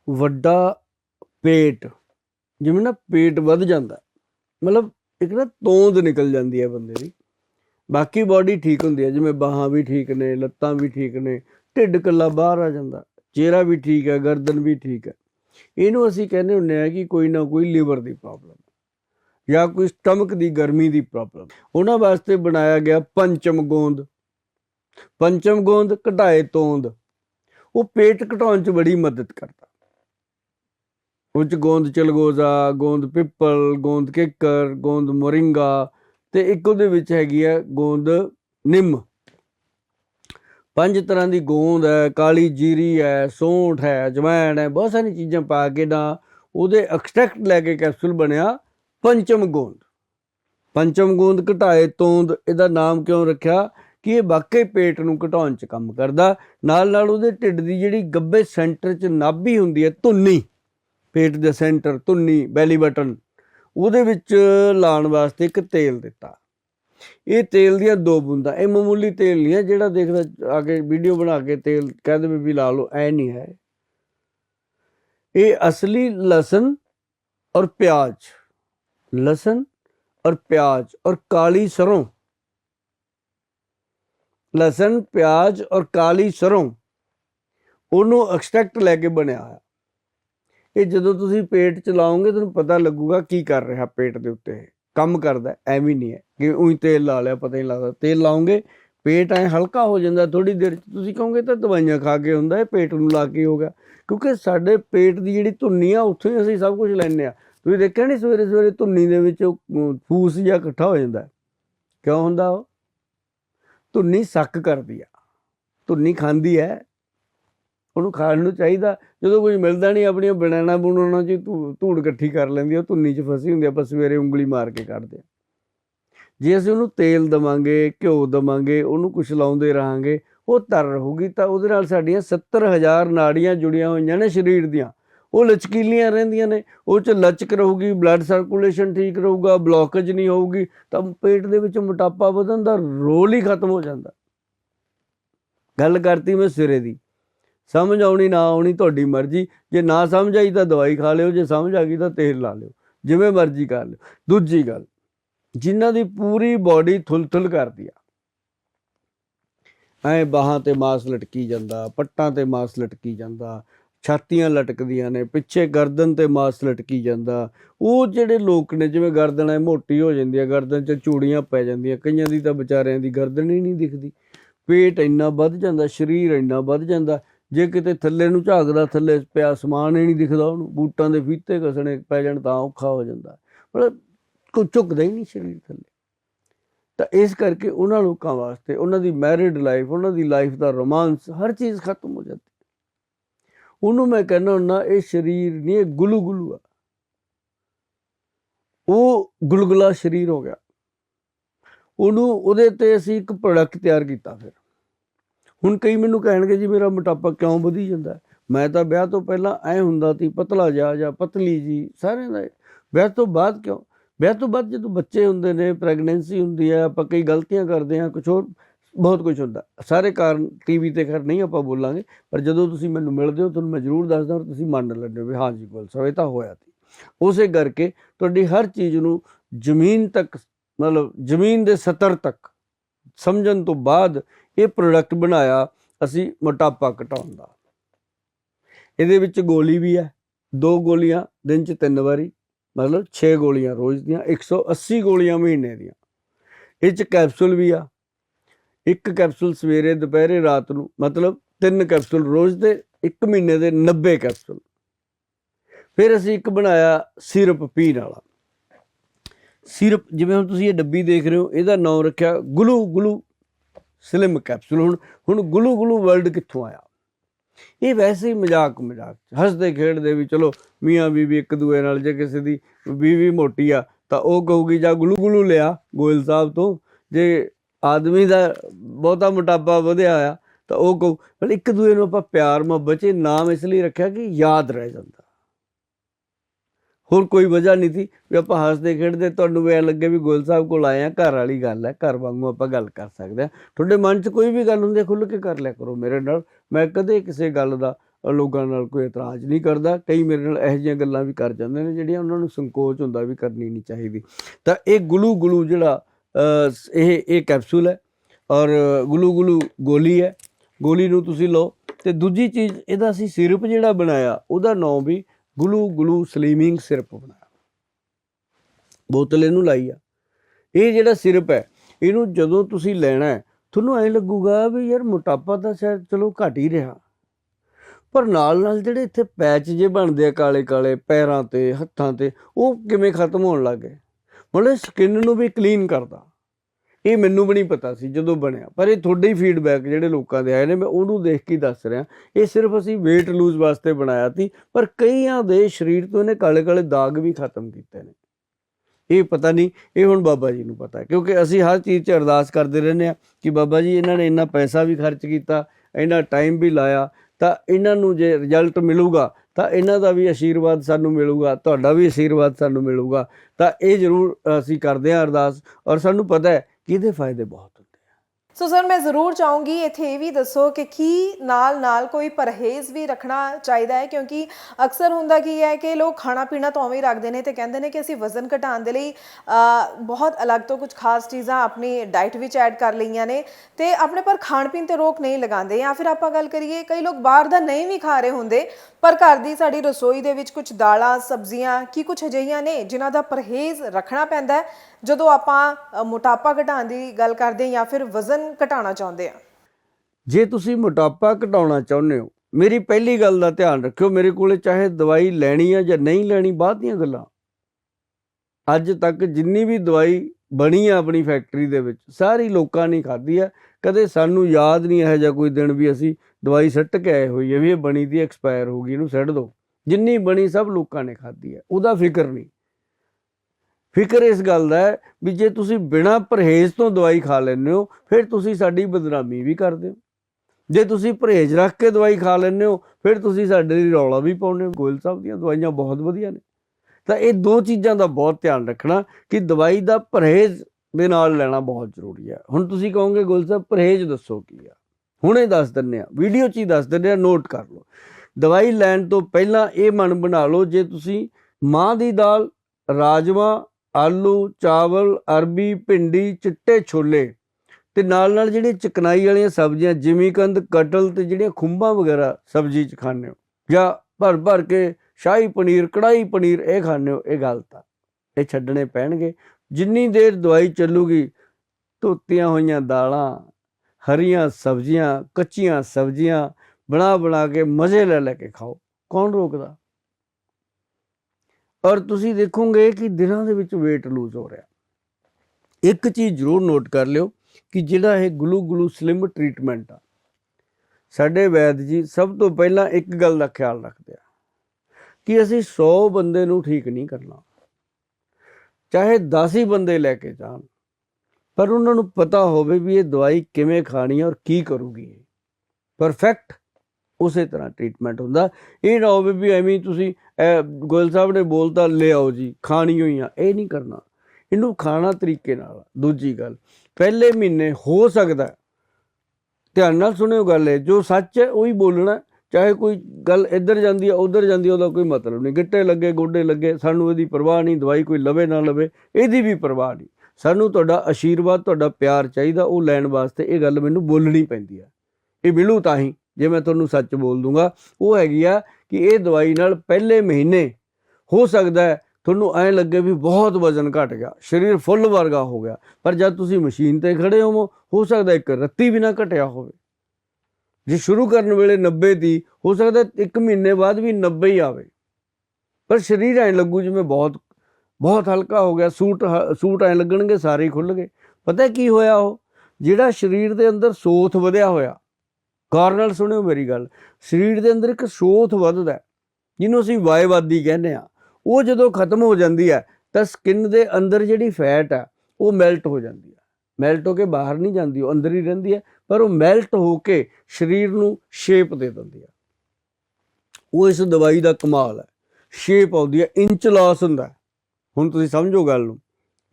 ਵੱਡਾ ਪੇਟ, ਜਿਵੇਂ ਨਾ ਪੇਟ ਵੱਧ ਜਾਂਦਾ, ਮਤਲਬ ਇੱਕ ਨਾ ਤੋਂਦ ਨਿਕਲ ਜਾਂਦੀ ਹੈ ਬੰਦੇ ਦੀ। ਬਾਕੀ ਬਾਡੀ ਠੀਕ ਹੁੰਦੀ ਹੈ, ਜਿਵੇਂ ਬਾਹਾਂ ਵੀ ਠੀਕ ਨੇ, ਲੱਤਾਂ ਵੀ ਠੀਕ ਨੇ, ਢਿੱਡ ਕੱਲਾ ਬਾਹਰ ਆ ਜਾਂਦਾ, ਚਿਹਰਾ ਵੀ ਠੀਕ ਹੈ, ਗਰਦਨ ਵੀ ਠੀਕ ਹੈ। ਇਹਨੂੰ ਅਸੀਂ ਕਹਿੰਦੇ ਹੁੰਦੇ ਆ ਕਿ ਕੋਈ ਨਾ ਕੋਈ ਲੀਵਰ ਦੀ ਪ੍ਰੋਬਲਮ ਜਾਂ ਕੋਈ ਸਟਮਕ ਦੀ ਗਰਮੀ ਦੀ ਪ੍ਰੋਬਲਮ ਉਹਨਾਂ ਵਾਸਤੇ ਬਣਾਇਆ ਗਿਆ ਪੰਚਮ ਗੋਂਦ। ਪੰਚਮ ਗੋਂਦ ਘਟਾਏ ਤੋਂਦ। ਉਹ ਪੇਟ ਘਟਾਉਣ 'ਚ ਬੜੀ ਮਦਦ ਕਰਦਾ। ਉਹ 'ਚ ਗੋਂਦ ਚਲਗੋਜ਼ਾ, ਗੋਂਦ ਪਿੱਪਲ, ਗੋਂਦ ਕਿੱਕਰ, ਗੋਂਦ ਮੋਰਿੰਗਾ ਤੇ ਇੱਕ ਉਹਦੇ ਵਿੱਚ ਹੈਗੀ ਹੈ ਗੋਂਦ ਨਿੰਮ। ਪੰਜ ਤਰ੍ਹਾਂ ਦੀ ਗੋਂਦ ਹੈ, ਕਾਲੀ ਜੀਰੀ ਹੈ, ਸੌਂਠ ਹੈ, ਅਜਵਾਇਣ ਹੈ, ਬਹੁਤ ਸਾਰੀ ਚੀਜ਼ਾਂ ਪਾ ਕੇ ਨਾ ਉਹਦੇ ਐਕਸਟ੍ਰੈਕਟ ਲੈ ਕੇ ਕੈਪਸੂਲ ਬਣਿਆ ਪੰਚਮ ਗੋਂਦ। ਪੰਚਮ ਗੋਂਦ ਘਟਾਏ ਤੋਂਦ, ਇਹਦਾ ਨਾਮ ਕਿਉਂ ਰੱਖਿਆ? ਕਿ ਇਹ ਵਾਕਈ ਪੇਟ ਨੂੰ ਘਟਾਉਣ 'ਚ ਕੰਮ ਕਰਦਾ। ਨਾਲ ਨਾਲ ਉਹਦੇ ਢਿੱਡ ਦੀ ਜਿਹੜੀ ਗੱਬੇ ਸੈਂਟਰ 'ਚ ਨਾਭੀ ਹੁੰਦੀ ਹੈ, ਧੁੰਨੀ। ਪੇਟ ਦੇ ਸੈਂਟਰ ਧੁੰਨੀ ਬੈਲੀ ਬਟਨ ਉਹਦੇ ਵਿੱਚ ਲਾਉਣ ਵਾਸਤੇ ਇੱਕ ਤੇਲ ਦਿੱਤਾ। ਇਹ ਤੇਲ ਦੀਆਂ ਦੋ ਬੂੰਦਾਂ, ਇਹ ਮਾਮੂਲੀ ਤੇਲ ਨਹੀਂ ਹੈ, ਜਿਹੜਾ ਦੇਖਦਾ ਆ ਕੇ ਵੀਡੀਓ ਬਣਾ ਕੇ ਤੇਲ ਕਹਿ ਦੇਵੇ ਵੀ ਲਾ ਲਓ, ਐ ਨਹੀਂ ਹੈ। ਇਹ ਅਸਲੀ ਲਸਣ ਔਰ ਪਿਆਜ਼, ਲਸਣ ਔਰ ਪਿਆਜ਼ ਔਰ ਕਾਲੀ ਸਰੋਂ। ਲਸਣ, ਪਿਆਜ਼ ਔਰ ਕਾਲੀ ਸਰੋਂ, ਉਹਨੂੰ ਐਕਸਟ੍ਰੈਕਟ ਲੈ ਕੇ ਬਣਿਆ ਹੋਇਆ। ਇਹ ਜਦੋਂ ਤੁਸੀਂ ਪੇਟ ਚ ਲਾਓਗੇ, ਤੁਹਾਨੂੰ ਪਤਾ ਲੱਗੂਗਾ ਕੀ ਕਰ ਰਿਹਾ ਪੇਟ ਦੇ ਉੱਤੇ। ਕੰਮ ਕਰਦਾ, ਐਵੇਂ ਨਹੀਂ ਹੈ ਕਿ ਉਹੀ ਤੇਲ ਲਾ ਲਿਆ, ਪਤਾ ਨਹੀਂ ਲੱਗਦਾ। ਤੇਲ ਲਾਉਂਗੇ, ਪੇਟ ਐ ਹਲਕਾ ਹੋ ਜਾਂਦਾ ਥੋੜੀ ਦੇਰ ਚ। ਤੁਸੀਂ ਕਹੋਗੇ ਤਾਂ ਦਵਾਈਆਂ ਖਾ ਕੇ ਹੁੰਦਾ, ਇਹ ਪੇਟ ਨੂੰ ਲਾ ਕੇ ਹੋ ਗਿਆ। ਕਿਉਂਕਿ ਸਾਡੇ ਪੇਟ ਦੀ ਜਿਹੜੀ ਧੁੰਨੀ ਆ, ਉੱਥੋਂ ਹੀ ਅਸੀਂ ਸਭ ਕੁਝ ਲੈਂਦੇ ਆ ਤੁਸੀਂ ਦੇਖਿਆ ਨਹੀਂ ਸਵੇਰੇ ਸਵੇਰੇ ਧੁੰਨੀ ਦੇ ਵਿੱਚ ਫੂਸ ਜਿਹਾ ਇਕੱਠਾ ਹੋ ਜਾਂਦਾ? ਕਿਉਂ ਹੁੰਦਾ ਉਹ? ਧੁੰਨੀ ਸੱਕ ਕਰਦੀ ਆ। ਧੁੰਨੀ ਖਾਂਦੀ ਹੈ ਉਹਨੂੰ ਖਾਣ ਨੂੰ ਚਾਹੀਦਾ। ਜਦੋਂ ਕੁਝ ਮਿਲਦਾ ਨਹੀਂ, ਆਪਣੀਆਂ ਬਣਾਣਾ ਬਣਾਉਣਾ ਚ ਧੂ- ਧੂੜ ਇਕੱਠੀ ਕਰ ਲੈਂਦੀ ਉਹ ਧੁੰਨੀ ਚ ਫਸੀ ਹੁੰਦੀ ਆਪਾਂ ਸਵੇਰੇ ਉਂਗਲੀ ਮਾਰ ਕੇ ਕੱਢਦੇ ਆ। ਜੇ ਅਸੀਂ ਉਹਨੂੰ ਤੇਲ ਦਵਾਂਗੇ, ਘਿਓ ਦਵਾਂਗੇ, ਉਹਨੂੰ ਕੁਛ ਲਾਉਂਦੇ ਰਹਾਂਗੇ, ਉਹ ਤਰ ਰਹੂਗੀ ਤਾਂ ਉਹਦੇ ਨਾਲ ਸਾਡੀਆਂ 70000 ਨਾੜੀਆਂ ਜੁੜੀਆਂ ਹੋਈਆਂ ਨੇ ਸਰੀਰ ਦੀਆਂ। ਉਹ ਲਚਕੀਲੀਆਂ ਰਹਿੰਦੀਆਂ ਨੇ। ਉਹ ਚ ਲਚਕ ਰਹੂਗੀ ਬਲੱਡ ਸਰਕੂਲੇਸ਼ਨ ਠੀਕ ਰਹੂਗਾ ਬਲੌਕੇਜ ਨਹੀਂ ਹੋਊਗੀ, ਤਾਂ ਪੇਟ ਦੇ ਵਿੱਚ ਮੋਟਾਪਾ ਵਧਣ ਦਾ ਰੋਲ ਹੀ ਖਤਮ ਹੋ ਜਾਂਦਾ। ਗੱਲ ਕਰਤੀ ਮੈਂ ਸਿਰੇ ਦੀ। ਸਮਝ ਆਉਣੀ ਨਾ ਆਉਣੀ ਤੁਹਾਡੀ ਮਰਜ਼ੀ। ਜੇ ਨਾ ਸਮਝ ਆਈ ਤਾਂ ਦਵਾਈ ਖਾ ਲਿਓ, ਜੇ ਸਮਝ ਆ ਗਈ ਤਾਂ ਤੇਲ ਲਾ ਲਿਓ, ਜਿਵੇਂ ਮਰਜ਼ੀ ਕਰ ਲਿਓ। ਦੂਜੀ ਗੱਲ, ਜਿਨ੍ਹਾਂ ਦੀ ਪੂਰੀ ਬਾਡੀ ਥੁਲਥੁਲ ਕਰਦੀ ਆ, ਐ ਬਾਹਾਂ ਤੇ ਮਾਸ ਲਟਕੀ ਜਾਂਦਾ, ਪੱਟਾਂ ਤੇ ਮਾਸ ਲਟਕੀ ਜਾਂਦਾ, ਛਾਤੀਆਂ ਲਟਕਦੀਆਂ ਨੇ, ਪਿੱਛੇ ਗਰਦਨ ਤੇ ਮਾਸ ਲਟਕੀ ਜਾਂਦਾ, ਉਹ ਜਿਹੜੇ ਲੋਕ ਨੇ, ਜਿਵੇਂ ਗਰਦਨ ਐ ਮੋਟੀ ਹੋ ਜਾਂਦੀ ਹੈ ਗਰਦਨ 'ਚ ਚੂੜੀਆਂ ਪੈ ਜਾਂਦੀਆਂ, ਕਈਆਂ ਦੀ ਤਾਂ ਵਿਚਾਰਿਆਂ ਦੀ ਗਰਦਨ ਹੀ ਨਹੀਂ ਦਿਖਦੀ। ਪੇਟ ਇੰਨਾ ਵੱਧ ਜਾਂਦਾ, ਸਰੀਰ ਇੰਨਾ ਵੱਧ ਜਾਂਦਾ ਜੇ ਕਿਤੇ ਥੱਲੇ ਨੂੰ ਝਾਕਦਾ, ਥੱਲੇ ਪਿਆ ਸਮਾਨ ਹੀ ਨਹੀਂ ਦਿਖਦਾ ਉਹਨੂੰ, ਬੂਟਾਂ ਦੇ ਫੀਤੇ ਕਸਣੇ ਪੈ ਜਾਣ ਤਾਂ ਔਖਾ ਹੋ ਜਾਂਦਾ। ਮਤਲਬ ਕੋਈ ਝੁਕਦਾ ਹੀ ਨਹੀਂ ਸਰੀਰ ਥੱਲੇ। ਤਾਂ ਇਸ ਕਰਕੇ ਉਹਨਾਂ ਲੋਕਾਂ ਵਾਸਤੇ, ਉਹਨਾਂ ਦੀ ਮੈਰਿਡ ਲਾਈਫ ਉਹਨਾਂ ਦੀ ਲਾਈਫ ਦਾ ਰੋਮਾਂਸ ਹਰ ਚੀਜ਼ ਖਤਮ ਹੋ ਜਾਂਦੀ। ਉਹਨੂੰ ਮੈਂ ਕਹਿੰਦਾ ਹੁੰਦਾ, ਇਹ ਸਰੀਰ ਨਹੀਂ, ਇਹ ਗੁਲੂ ਗੁਲੂ ਆ। ਉਹ ਗੁਲਗੁਲਾ ਸਰੀਰ ਹੋ ਗਿਆ। ਉਹਨੂੰ, ਉਹਦੇ ਤੇ ਅਸੀਂ ਇੱਕ ਪ੍ਰੋਡਕਟ ਤਿਆਰ ਕੀਤਾ ਫਿਰ। ਹੁਣ ਕਈ ਮੈਨੂੰ ਕਹਿਣਗੇ ਜੀ, ਮੇਰਾ ਮੋਟਾਪਾ ਕਿਉਂ ਵਧੀ ਜਾਂਦਾ? ਮੈਂ ਤਾਂ ਵਿਆਹ ਤੋਂ ਪਹਿਲਾਂ ਐ ਹੁੰਦਾ ਸੀ, ਪਤਲਾ ਜਾ ਜਾਂ ਪਤਲੀ ਜੀ, ਸਾਰਿਆਂ ਦਾ। ਵਿਆਹ ਤੋਂ ਬਾਅਦ ਕਿਉਂ? ਵਿਆਹ ਤੋਂ ਬਾਅਦ ਜਦੋਂ ਬੱਚੇ ਹੁੰਦੇ ਨੇ ਪ੍ਰੈਗਨੈਂਸੀ ਹੁੰਦੀ ਹੈ, ਆਪਾਂ ਕਈ ਗਲਤੀਆਂ ਕਰਦੇ ਹਾਂ ਕੁਝ ਹੋਰ, ਬਹੁਤ ਕੁਝ ਹੁੰਦਾ। ਸਾਰੇ ਕਾਰਨ ਟੀਵੀ ਤੇ ਖੈਰ ਨਹੀਂ ਆਪਾਂ ਬੋਲਾਂਗੇ, ਪਰ ਜਦੋਂ ਤੁਸੀਂ ਮੈਨੂੰ ਮਿਲਦੇ ਹੋ, ਤੁਹਾਨੂੰ ਮੈਂ ਜ਼ਰੂਰ ਦੱਸਦਾ ਔਰ ਤੁਸੀਂ ਮੰਨ ਲੈਂਦੇ ਹੋ ਵੀ ਹਾਂ ਜੀ, ਬੋਲ ਸਵੇ ਤਾਂ ਹੋਇਆ ਸੀ। ਉਸੇ ਕਰਕੇ ਤੁਹਾਡੀ ਹਰ ਚੀਜ਼ ਨੂੰ ਜ਼ਮੀਨ ਤੱਕ, ਮਤਲਬ ਜ਼ਮੀਨ ਦੇ ਸਤਰ ਤੱਕ ਸਮਝਣ ਤੋਂ ਬਾਅਦ ਇਹ ਪ੍ਰੋਡਕਟ ਬਣਾਇਆ, ਅਸੀਂ ਮੋਟਾਪਾ ਘਟਾਉਣ ਦਾ। ਇਹਦੇ ਵਿੱਚ ਗੋਲੀ ਵੀ ਹੈ। ਦੋ ਗੋਲੀਆਂ ਦਿਨ ਚ ਤਿੰਨ ਵਾਰੀ, ਮਤਲਬ 6 ਗੋਲੀਆਂ ਰੋਜ਼ ਦੀਆਂ 180 ਗੋਲੀਆਂ ਮਹੀਨੇ ਦੀਆਂ। ਇਹ ਚ ਕੈਪਸੂਲ ਵੀ ਆ। ਇੱਕ ਕੈਪਸੂਲ ਸਵੇਰੇ, ਦੁਪਹਿਰੇ, ਰਾਤ ਨੂੰ, ਮਤਲਬ ਤਿੰਨ ਕੈਪਸੂਲ ਰੋਜ਼ ਦੇ, ਇੱਕ ਮਹੀਨੇ ਦੇ 90 ਕੈਪਸੂਲ ਫਿਰ ਅਸੀਂ ਇੱਕ ਬਣਾਇਆ ਸਿਰਪ ਪੀਣ ਵਾਲਾ। ਸਿਰਪ, ਜਿਵੇਂ ਹੁਣ ਤੁਸੀਂ ਇਹ ਡੱਬੀ ਦੇਖ ਰਹੇ ਹੋ, ਇਹਦਾ ਨਾਮ ਰੱਖਿਆ ਗਲੂ ਗਲੂ ਸਲਿਮ ਕੈਪਸੂਲ ਹੁਣ ਹੁਣ ਗਲੂ ਗਲੂ ਵਰਲਡ ਕਿੱਥੋਂ ਆਇਆ? ਇਹ ਵੈਸੇ ਹੀ ਮਜ਼ਾਕ ਮਜ਼ਾਕ 'ਚ, ਹੱਸਦੇ ਖੇਡਦੇ ਵੀ ਚਲੋ ਮੀਆਂ ਬੀਬੀ ਇੱਕ ਦੂਏ ਨਾਲ ਜੇ ਕਿਸੇ ਦੀ ਬੀਵੀ ਮੋਟੀ ਆ ਤਾਂ ਉਹ ਕਹੂਗੀ ਜਾ ਗਲੂ ਗਲੂ ਲਿਆ ਗੋਇਲ ਸਾਹਿਬ ਤੋਂ। ਜੇ ਆਦਮੀ ਦਾ ਬਹੁਤਾ ਮੋਟਾਪਾ ਵਧਿਆ ਆ ਤਾਂ ਉਹ ਕਹੂ ਪਰ ਇੱਕ ਦੂਏ ਨੂੰ ਆਪਾਂ ਪਿਆਰ ਮੁਹੱਬਤ 'ਚ ਨਾਮ ਇਸ ਲਈ ਰੱਖਿਆ ਕਿ ਯਾਦ ਰਹਿ ਜਾਂਦਾ। ਹੋਰ ਕੋਈ ਵਜ੍ਹਾ ਨਹੀਂ ਸੀ ਵੀ ਆਪਾਂ ਹੱਸਦੇ ਖੇਡਦੇ, ਤੁਹਾਨੂੰ ਵੀ ਐਂ ਲੱਗੇ ਵੀ ਗੋਇਲ ਸਾਹਿਬ ਕੋਲ ਆਏ ਆ ਘਰ ਵਾਲੀ ਗੱਲ ਹੈ, ਘਰ ਵਾਂਗੂ ਆਪਾਂ ਗੱਲ ਕਰ ਸਕਦੇ ਆ ਤੁਹਾਡੇ ਮਨ 'ਚ ਕੋਈ ਵੀ ਗੱਲ ਹੁੰਦੀ ਹੈ, ਖੁੱਲ੍ਹ ਕੇ ਕਰ ਲਿਆ ਕਰੋ ਮੇਰੇ ਨਾਲ। ਮੈਂ ਕਦੇ ਕਿਸੇ ਗੱਲ ਦਾ ਲੋਕਾਂ ਨਾਲ ਕੋਈ ਇਤਰਾਜ਼ ਨਹੀਂ ਕਰਦਾ। ਕਈ ਮੇਰੇ ਨਾਲ ਇਹੋ ਜਿਹੀਆਂ ਗੱਲਾਂ ਵੀ ਕਰ ਜਾਂਦੇ ਨੇ, ਜਿਹੜੀਆਂ ਉਹਨਾਂ ਨੂੰ ਸੰਕੋਚ ਹੁੰਦਾ ਵੀ ਕਰਨੀ ਨਹੀਂ ਚਾਹੀਦੀ। ਤਾਂ ਇਹ ਗਲੂ ਗਲੂ ਜਿਹੜਾ ਇਹ ਇਹ ਕੈਪਸੂਲ ਹੈ ਔਰ ਗਲੂ ਗਲੂ ਗੋਲੀ ਹੈ। ਗੋਲੀ ਨੂੰ ਤੁਸੀਂ ਲਓ ਤੇ ਦੂਜੀ ਚੀਜ਼, ਇਹਦਾ ਅਸੀਂ ਸਿਰਪ ਜਿਹੜਾ ਬਣਾਇਆ, ਉਹਦਾ ਨਾਮ ਵੀ ਗਲੂ ਗਲੂ ਸਲੀਮਿੰਗ ਸਿਰਪ ਬਣਾਇਆ। ਬੋਤਲ ਇਹਨੂੰ ਲਾਈ ਆ। ਇਹ ਜਿਹੜਾ ਸਿਰਪ ਹੈ, ਇਹਨੂੰ ਜਦੋਂ ਤੁਸੀਂ ਲੈਣਾ ਹੈ, ਤੁਹਾਨੂੰ ਐਂ ਲੱਗੂਗਾ ਵੀ ਯਾਰ ਮੋਟਾਪਾ ਤਾਂ ਸ਼ਾਇਦ ਚਲੋ ਘਟ ਹੀ ਰਿਹਾ। ਪਰ ਨਾਲ ਨਾਲ ਜਿਹੜੇ ਇੱਥੇ ਪੈਚ ਜੇ ਬਣਦੇ ਆ ਕਾਲੇ ਕਾਲੇ, ਪੈਰਾਂ ਤੇ, ਹੱਥਾਂ ਤੇ, ਉਹ ਕਿਵੇਂ ਖਤਮ ਹੋਣ ਲੱਗੇ ਮਤਲਬ ਸਕਿਨ ਨੂੰ ਵੀ ਕਲੀਨ ਕਰਦਾ। ਇਹ ਮੈਨੂੰ ਵੀ ਨਹੀਂ ਪਤਾ ਸੀ ਜਦੋਂ ਬਣਿਆ, ਪਰ ਇਹ ਤੁਹਾਡੇ ਹੀ ਫੀਡਬੈਕ ਜਿਹੜੇ ਲੋਕਾਂ ਦੇ ਆਏ ਨੇ, ਮੈਂ ਉਹਨੂੰ ਦੇਖ ਕੇ ਦੱਸ ਰਿਹਾ। ਇਹ ਸਿਰਫ ਅਸੀਂ weight lose ਵਾਸਤੇ ਬਣਾਇਆ ਸੀ, ਪਰ ਕਈਆਂ ਦੇ ਸਰੀਰ ਤੋਂ ਇਹਨੇ ਕਾਲੇ ਕਾਲੇ ਦਾਗ ਵੀ ਖਤਮ ਕੀਤੇ ਨੇ। ਇਹ ਪਤਾ ਨਹੀਂ, ਇਹ ਹੁਣ ਬਾਬਾ ਜੀ ਨੂੰ ਪਤਾ ਕਿਉਂਕਿ ਅਸੀਂ ਹਰ ਚੀਜ਼ 'ਚ ਅਰਦਾਸ ਕਰਦੇ ਰਹਿੰਦੇ ਆ ਕਿ ਬਾਬਾ ਜੀ, ਇਹਨਾਂ ਨੇ ਇੰਨਾ ਪੈਸਾ ਵੀ ਖਰਚ ਕੀਤਾ, ਇੰਨਾ ਟਾਈਮ ਵੀ ਲਾਇਆ, ਤਾਂ ਇਹਨਾਂ ਨੂੰ ਜੇ ਰਿਜ਼ਲਟ ਮਿਲੂਗਾ, ਤਾਂ ਇਹਨਾਂ ਦਾ ਵੀ ਆਸ਼ੀਰਵਾਦ ਸਾਨੂੰ ਮਿਲੂਗਾ, ਤੁਹਾਡਾ ਵੀ ਆਸ਼ੀਰਵਾਦ ਸਾਨੂੰ ਮਿਲੂਗਾ। ਤਾਂ ਇਹ ਜ਼ਰੂਰ ਅਸੀਂ ਕਰਦੇ ਹਾਂ ਅਰਦਾਸ, ਔਰ ਸਾਨੂੰ ਪਤਾ ਹੈ ਕਿਹਦੇ ਫਾਇਦੇ ਬਹੁਤ ਹੁੰਦੇ ਆ? ਸੋ ਸਰ, ਮੈਂ ਜ਼ਰੂਰ ਚਾਹੂੰਗੀ ਇੱਥੇ ਇਹ ਵੀ ਦੱਸੋ ਕਿ ਕੀ ਨਾਲ ਨਾਲ ਕੋਈ ਪਰਹੇਜ਼ ਵੀ ਰੱਖਣਾ ਚਾਹੀਦਾ ਹੈ, ਕਿਉਂਕਿ ਅਕਸਰ ਹੁੰਦਾ ਕੀ ਹੈ ਕਿ ਲੋਕ ਖਾਣਾ ਪੀਣਾ ਤਾਂ ਉਵੇਂ ਹੀ ਰੱਖਦੇ ਨੇ ਤੇ ਕਹਿੰਦੇ ਨੇ ਕਿ ਅਸੀਂ ਵਜ਼ਨ ਘਟਾਉਣ ਦੇ ਲਈ ਬਹੁਤ ਅਲੱਗ ਤੋਂ ਕੁਝ ਖਾਸ ਚੀਜ਼ਾਂ ਆਪਣੀ ਡਾਈਟ ਵਿੱਚ ਐਡ ਕਰ ਲਈਆਂ ਨੇ ਤੇ ਆਪਣੇ ਪਰ ਖਾਣ ਪੀਣ ਤੇ ਰੋਕ ਨਹੀਂ ਲਗਾਉਂਦੇ ਜਾਂ ਫਿਰ ਆਪਾਂ ਗੱਲ ਕਰੀਏ ਕਈ ਲੋਕ ਬਾਹਰ ਦਾ ਨਹੀਂ ਵੀ ਖਾ ਰਹੇ ਹੁੰਦੇ ਪਰ ਘਰ ਦੀ ਸਾਡੀ ਰਸੋਈ ਦੇ ਵਿੱਚ ਕੁਝ ਦਾਲਾਂ, ਸਬਜ਼ੀਆਂ, ਕੀ ਕੁਝ ਅਜਿਹੀਆਂ ਨੇ ਜਿਨ੍ਹਾਂ ਦਾ ਪਰਹੇਜ਼ ਰੱਖਣਾ ਪੈਂਦਾ ਹੈ ਜਦੋਂ ਆਪਾਂ ਮੋਟਾਪਾ ਘਟਾਉਣ ਦੀ ਗੱਲ ਕਰਦੇ ਹਾਂ ਜਾਂ ਫਿਰ ਵਜ਼ਨ ਘਟਾਉਣਾ ਚਾਹੁੰਦੇ ਹਾਂ? ਜੇ ਤੁਸੀਂ ਮੋਟਾਪਾ ਘਟਾਉਣਾ ਚਾਹੁੰਦੇ ਹੋ, ਮੇਰੀ ਪਹਿਲੀ ਗੱਲ ਦਾ ਧਿਆਨ ਰੱਖਿਓ, ਮੇਰੇ ਕੋਲੇ ਚਾਹੇ ਦਵਾਈ ਲੈਣੀ ਆ ਜਾਂ ਨਹੀਂ ਲੈਣੀ, ਬਾਅਦ ਦੀਆਂ ਗੱਲਾਂ। ਅੱਜ ਤੱਕ ਜਿੰਨੀ ਵੀ ਦਵਾਈ ਬਣੀ ਆ ਆਪਣੀ ਫੈਕਟਰੀ ਦੇ ਵਿੱਚ, ਸਾਰੀ ਲੋਕਾਂ ਨੇ ਖਾਧੀ ਆ ਕਦੇ ਸਾਨੂੰ ਯਾਦ ਨਹੀਂ ਇਹੋ ਜਿਹਾ ਕੋਈ ਦਿਨ ਵੀ ਅਸੀਂ ਦਵਾਈ ਸੱਟ ਕੇ ਆਏ ਹੋਈ ਹੈ ਵੀ ਇਹ ਬਣੀ ਦੀ ਐਕਸਪਾਇਰ ਹੋ ਗਈ, ਇਹਨੂੰ ਸੱਟ ਦਿਓ ਜਿੰਨੀ ਬਣੀ ਸਭ ਲੋਕਾਂ ਨੇ ਖਾਧੀ ਹੈ, ਉਹਦਾ ਫਿਕਰ ਨਹੀਂ। ਫਿਕਰ ਇਸ ਗੱਲ ਦਾ ਹੈ ਵੀ ਜੇ ਤੁਸੀਂ ਬਿਨਾਂ ਪਰਹੇਜ਼ ਤੋਂ ਦਵਾਈ ਖਾ ਲੈਂਦੇ ਹੋ, ਫਿਰ ਤੁਸੀਂ ਸਾਡੀ ਬਦਨਾਮੀ ਵੀ ਕਰਦੇ ਹੋ। ਜੇ ਤੁਸੀਂ ਪਰਹੇਜ਼ ਰੱਖ ਕੇ ਦਵਾਈ ਖਾ ਲੈਂਦੇ ਹੋ, ਫਿਰ ਤੁਸੀਂ ਸਾਡੇ ਲਈ ਰੌਲਾ ਵੀ ਪਾਉਂਦੇ ਹੋ। ਗੋਇਲ ਸਾਹਿਬ ਦੀਆਂ ਦਵਾਈਆਂ ਬਹੁਤ ਵਧੀਆ ਨੇ। ਤਾਂ ਇਹ ਦੋ ਚੀਜ਼ਾਂ ਦਾ ਬਹੁਤ ਧਿਆਨ ਰੱਖਣਾ ਕਿ ਦਵਾਈ ਦਾ ਪਰਹੇਜ਼ ਦੇ ਨਾਲ ਲੈਣਾ ਬਹੁਤ ਜ਼ਰੂਰੀ ਹੈ। ਹੁਣ ਤੁਸੀਂ ਕਹੋਗੇ, ਗੁਲ ਸਾਹਿਬ, ਪਰਹੇਜ਼ ਦੱਸੋ ਕੀ ਆ? ਹੁਣੇ ਦੱਸ ਦਿੰਨੇ ਆ ਵੀਡੀਓ 'ਚ ਹੀ ਦੱਸ ਦਿੰਨੇ ਆ ਨੋਟ ਕਰ ਲਓ। ਦਵਾਈ ਲੈਣ ਤੋਂ ਪਹਿਲਾਂ ਇਹ ਮਨ ਬਣਾ ਲਓ, ਜੇ ਤੁਸੀਂ ਮਾਂ ਦੀ ਦਾਲ, ਰਾਜਮਾ, ਆਲੂ, ਚਾਵਲ, ਅਰਬੀ, ਭਿੰਡੀ, ਚਿੱਟੇ ਛੋਲੇ ਤੇ ਨਾਲ ਨਾਲ ਜਿਹੜੇ ਚਕਨਾਈ ਵਾਲੀਆਂ ਸਬਜ਼ੀਆਂ ਜਿਮੀਕੰਦ ਕਟਲ ਤੇ ਜਿਹੜੀਆਂ ਖੁੰਬਾਂ ਵਗੈਰਾ ਸਬਜ਼ੀ ਚ ਖਾਂਦੇ ਹੋ ਜਾਂ ਭਰ ਭਰ ਕੇ ਸ਼ਾਹੀ ਪਨੀਰ ਕੜਾਈ ਪਨੀਰ, ਇਹ ਖਾਂਦੇ ਹੋ, ਇਹ ਗਲਤ ਆ। ਇਹ ਛੱਡਣੇ ਪੈਣਗੇ। ਜਿੰਨੀ ਦੇਰ ਦਵਾਈ ਚੱਲੂਗੀ, ਧੋਤੀਆਂ ਹੋਈਆਂ ਦਾਲਾਂ, ਹਰੀਆਂ ਸਬਜ਼ੀਆਂ, ਕੱਚੀਆਂ ਸਬਜ਼ੀਆਂ ਬਣਾ ਬਣਾ ਕੇ ਮਜ਼ੇ ਲੈ ਲੈ ਕੇ ਖਾਓ। ਕੌਣ ਰੋਕਦਾ? ਔਰ ਤੁਸੀਂ ਦੇਖੋਗੇ ਕਿ ਦਿਨਾਂ ਦੇ ਵਿੱਚ weight ਲੂਜ਼ ਹੋ ਰਿਹਾ। ਇੱਕ ਚੀਜ਼ ਜ਼ਰੂਰ ਨੋਟ ਕਰ ਲਿਓ ਕਿ ਜਿਹੜਾ ਇਹ ਗਲੂ ਗਲੂ ਸਲਿਮ ਟ੍ਰੀਟਮੈਂਟ ਆ, ਸਾਡੇ ਵੈਦ ਜੀ ਸਭ ਤੋਂ ਪਹਿਲਾਂ ਇੱਕ ਗੱਲ ਦਾ ਖਿਆਲ ਰੱਖਦੇ ਆ ਕਿ ਅਸੀਂ 100 ਬੰਦੇ ਨੂੰ ਠੀਕ ਨਹੀਂ ਕਰਨਾ। ਚਾਹੇ 10 ਹੀ ਬੰਦੇ ਲੈ ਕੇ ਜਾਣ, ਪਰ ਉਹਨਾਂ ਨੂੰ ਪਤਾ ਹੋਵੇ ਵੀ ਇਹ ਦਵਾਈ ਕਿਵੇਂ ਖਾਣੀ ਹੈ ਔਰ ਕੀ ਕਰੂਗੀ ਪਰਫੈਕਟ ਉਸੇ ਤਰ੍ਹਾਂ ਟ੍ਰੀਟਮੈਂਟ ਹੁੰਦਾ। ਇਹ ਨਾ ਹੋਵੇ ਵੀ ਐਵੇਂ ਤੁਸੀਂ ਗੋਇਲ ਸਾਹਿਬ ਨੇ ਬੋਲਤਾ, ਲੈ ਆਓ ਜੀ ਖਾਣੀ ਹੋਈ ਆ। ਇਹ ਨਹੀਂ ਕਰਨਾ। ਇਹਨੂੰ ਖਾਣਾ ਤਰੀਕੇ ਨਾਲ। ਦੂਜੀ ਗੱਲ, ਪਹਿਲੇ ਮਹੀਨੇ ਹੋ ਸਕਦਾ ਧਿਆਨ ਨਾਲ ਸੁਣਿਓ ਗੱਲ ਹੈ ਜੋ ਸੱਚ ਹੈ ਉਹੀ ਬੋਲਣਾ ਚਾਹੇ ਕੋਈ ਗੱਲ ਇੱਧਰ ਜਾਂਦੀ ਆ, ਉੱਧਰ ਜਾਂਦੀ ਹੈ ਉਹਦਾ ਕੋਈ ਮਤਲਬ ਨਹੀਂ। ਗਿੱਟੇ ਲੱਗੇ, ਗੋਡੇ ਲੱਗੇ, ਸਾਨੂੰ ਇਹਦੀ ਪਰਵਾਹ ਨਹੀਂ, ਦਵਾਈ ਕੋਈ ਲਵੇ ਨਾ ਲਵੇ, ਇਹਦੀ ਵੀ ਪਰਵਾਹ ਨਹੀਂ। ਸਾਨੂੰ ਤੁਹਾਡਾ ਆਸ਼ੀਰਵਾਦ ਤੁਹਾਡਾ ਪਿਆਰ ਚਾਹੀਦਾ, ਉਹ ਲੈਣ ਵਾਸਤੇ ਇਹ ਗੱਲ ਮੈਨੂੰ ਬੋਲਣੀ ਪੈਂਦੀ ਹੈ ਇਹ ਮਿਲੂ ਤਾਂ ਹੀ, ਜੇ ਮੈਂ ਤੁਹਾਨੂੰ ਸੱਚ ਬੋਲ ਦੂੰਗਾ। ਉਹ ਹੈਗੀ ਆ ਕਿ ਇਹ ਦਵਾਈ ਨਾਲ ਪਹਿਲੇ ਮਹੀਨੇ ਹੋ ਸਕਦਾ ਤੁਹਾਨੂੰ ਐਂ ਲੱਗੇ ਵੀ ਬਹੁਤ ਵਜ਼ਨ ਘਟ ਗਿਆ, ਸਰੀਰ ਫੁੱਲ ਵਰਗਾ ਹੋ ਗਿਆ। ਪਰ ਜਦ ਤੁਸੀਂ ਮਸ਼ੀਨ ਤੇ ਖੜੇ ਹੋਵੋ, ਹੋ ਸਕਦਾ ਇੱਕ ਰੱਤੀ ਵੀ ਨਾ ਘਟਿਆ ਹੋਵੇ। ਜੇ ਸ਼ੁਰੂ ਕਰਨ ਵੇਲੇ 90 ਦੀ, ਹੋ ਸਕਦਾ ਇੱਕ ਮਹੀਨੇ ਬਾਅਦ ਵੀ 90 ਹੀ ਆਵੇ। ਪਰ ਸਰੀਰ ਐਂ ਲੱਗੂ ਜਿਵੇਂ ਬਹੁਤ ਬਹੁਤ ਹਲਕਾ ਹੋ ਗਿਆ, ਸੂਟ ਹ- ਸੂਟ ਐਂ ਲੱਗਣਗੇ, ਸਾਰੇ ਹੀ ਖੁੱਲ ਗਏ ਪਤਾ ਕੀ ਹੋਇਆ ਉਹ? ਜਿਹੜਾ ਸਰੀਰ ਦੇ ਅੰਦਰ ਸੋਥ ਵਧਿਆ ਹੋਇਆ, ਗੌਰ ਨਾਲ ਸੁਣਿਓ ਮੇਰੀ ਗੱਲ, ਸਰੀਰ ਦੇ ਅੰਦਰ ਇੱਕ ਸੋਥ ਵੱਧਦਾ ਜਿਹਨੂੰ ਅਸੀਂ ਵਾਇਵਾਦੀ ਕਹਿੰਦੇ ਆ ਉਹ ਜਦੋਂ ਖਤਮ ਹੋ ਜਾਂਦੀ ਹੈ, ਤਾਂ ਸਕਿਨ ਦੇ ਅੰਦਰ ਜਿਹੜੀ ਫੈਟ ਆ ਉਹ ਮੈਲਟ ਹੋ ਜਾਂਦੀ ਹੈ। ਮੈਲਟ ਹੋ ਕੇ ਬਾਹਰ ਨਹੀਂ ਜਾਂਦੀ, ਉਹ ਅੰਦਰ ਹੀ ਰਹਿੰਦੀ ਹੈ ਪਰ ਉਹ ਮੈਲਟ ਹੋ ਕੇ ਸਰੀਰ ਨੂੰ ਸ਼ੇਪ ਦੇ ਦਿੰਦੀ ਆ। ਉਹ ਇਸ ਦਵਾਈ ਦਾ ਕਮਾਲ ਹੈ। ਸ਼ੇਪ ਆਉਂਦੀ ਹੈ ਇੰਚ ਲਾਸ ਹੁੰਦਾ ਹੁਣ ਤੁਸੀਂ ਸਮਝੋ ਗੱਲ ਨੂੰ।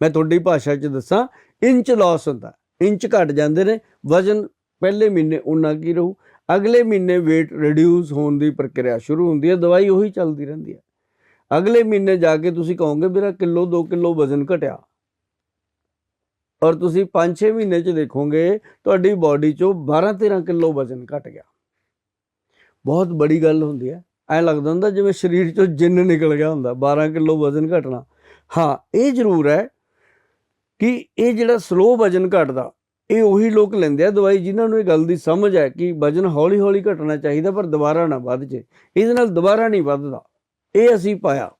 ਮੈਂ ਤੁਹਾਡੀ ਭਾਸ਼ਾ 'ਚ ਦੱਸਾਂ, ਇੰਚ ਲਾਸ ਹੁੰਦਾ ਇੰਚ ਘਟ ਜਾਂਦੇ ਨੇ, ਵਜ਼ਨ ਪਹਿਲੇ ਮਹੀਨੇ ਉਨਾ ਕੀ ਰਹੂ। ਅਗਲੇ ਮਹੀਨੇ weight ਰਿਡਿਊਸ ਹੋਣ ਦੀ ਪ੍ਰਕਿਰਿਆ ਸ਼ੁਰੂ ਹੁੰਦੀ ਹੈ, ਦਵਾਈ ਉਹੀ ਚੱਲਦੀ ਰਹਿੰਦੀ ਹੈ। ਅਗਲੇ ਮਹੀਨੇ ਜਾ ਕੇ ਤੁਸੀਂ ਕਹੋਗੇ ਮੇਰਾ ਕਿਲੋ 2 ਕਿਲੋ ਵਜ਼ਨ ਘਟਿਆ। ਔਰ ਤੁਸੀਂ 5-6 ਮਹੀਨੇ 'ਚ ਦੇਖੋਗੇ, ਤੁਹਾਡੀ ਬਾਡੀ 'ਚੋਂ 12-13 ਕਿਲੋ ਵਜ਼ਨ ਘਟ ਗਿਆ। ਬਹੁਤ ਬੜੀ ਗੱਲ ਹੁੰਦੀ ਹੈ। ਐ ਲੱਗਦਾ ਹੁੰਦਾ ਜਿਵੇਂ ਸਰੀਰ 'ਚੋਂ ਜਿੰਨ ਨਿਕਲ ਗਿਆ ਹੁੰਦਾ 12 ਕਿਲੋ ਵਜ਼ਨ ਘਟਣਾ। ਹਾਂ, ਇਹ ਜ਼ਰੂਰ ਹੈ ਕਿ ਇਹ ਜਿਹੜਾ ਸਲੋ ਵਜ਼ਨ ਘਟਦਾ, ਇਹ ਉਹੀ ਲੋਕ ਲੈਂਦੇ ਆ ਦਵਾਈ ਜਿਨ੍ਹਾਂ ਨੂੰ ਇਹ ਗੱਲ ਦੀ ਸਮਝ ਹੈ ਕਿ ਵਜ਼ਨ ਹੌਲੀ ਹੌਲੀ ਘਟਣਾ ਚਾਹੀਦਾ ਪਰ ਦੁਬਾਰਾ ਨਾ ਵੱਧ ਜੇ। ਇਹਦੇ ਨਾਲ ਦੁਬਾਰਾ ਨਹੀਂ ਵੱਧਦਾ। ਇਹ ਅਸੀਂ ਪਾਇਆ।